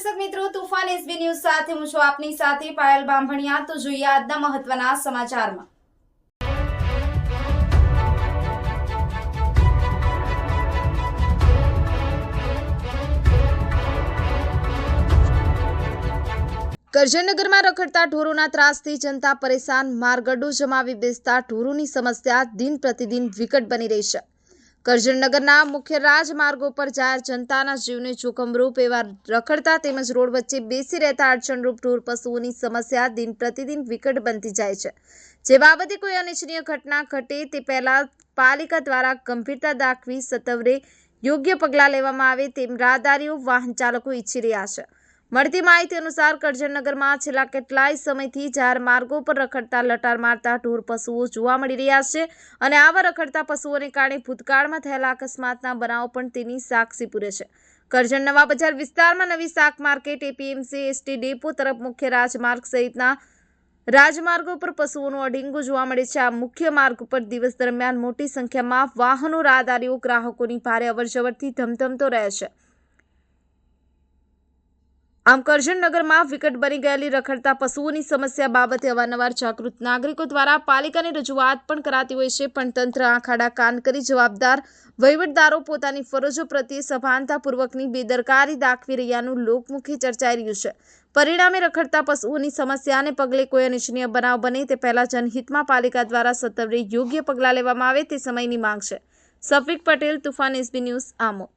મિત્રો, તુફાન SB news સાથે હું છું આપની સાથે પાયલ બામભણિયા તો જોઈએ આજના મહત્વના સમાચારમાં. કરજણનગરમાં રખડતા ઢોરોના ત્રાસથી જનતા પરેશાન. માર્ગડો જમાવી બેસતા ઢોરોની સમસ્યા દિન પ્રતિદિન વિકટ બની રહી છે. કરજણનગરના મુખ્ય રાજમાર્ગો પર જાહેર જનતાના જીવને જોખમરૂપ એવા રખડતા તેમજ રોડ વચ્ચે બેસી રહેતા અડચણરૂપ ઢોર પશુઓની સમસ્યા દિન પ્રતિદિન વિકટ બનતી જાય છે. જે બાબતે કોઈ અનિચ્છનીય ઘટના ઘટે તે પહેલાં પાલિકા દ્વારા ગંભીરતા દાખવી સત્વરે યોગ્ય પગલાં લેવામાં આવે તેમ રાહદારીઓ વાહન ચાલકો ઈચ્છી રહ્યા છે. મળતી માહિતી અનુસાર કરજણનગરમાં છેલ્લા કેટલાય સમયથી જાહેર માર્ગો પર રખડતા લટાર મારતા ઢોર પશુઓ જોવા મળી રહ્યા છે અને આવા રખડતા પશુઓને કારણે ભૂતકાળમાં થયેલા અકસ્માતના બનાવો પણ તેની સાક્ષી પૂરે છે. કરજણ નવા બજાર વિસ્તારમાં નવી શાક માર્કેટ, એપીએમસી, એસટી ડેપો તરફ મુખ્ય રાજમાર્ગ સહિતના રાજમાર્ગો પર પશુઓનું અડિંગો જોવા મળે છે. આ મુખ્ય માર્ગ પર દિવસ દરમિયાન મોટી સંખ્યામાં વાહનો, રાહદારીઓ, ગ્રાહકોની ભારે અવરજવરથી ધમધમતો રહે છે. આમ કરજણનગરમાં વિકટ બની ગયેલી રખડતા પશુઓની સમસ્યા બાબતે અવારનવાર જાગૃત નાગરિકો દ્વારા પાલિકાની રજૂઆત પણ કરાતી હોય છે, પણ તંત્ર આંખાડા કાન કરી જવાબદાર વહીવટદારો પોતાની ફરજો પ્રત્યે સભાનતાપૂર્વકની બેદરકારી દાખવી રહ્યાનું લોકમુખી ચર્ચાઈ રહ્યું છે. પરિણામે રખડતા પશુઓની સમસ્યાને પગલે કોઈ અનિચ્છનીય બનાવ બને તે પહેલા જનહિતમાં પાલિકા દ્વારા સત્વરે યોગ્ય પગલાં લેવામાં આવે તે સમયની માંગ છે. Safik Patel, તુફાન SB news આમો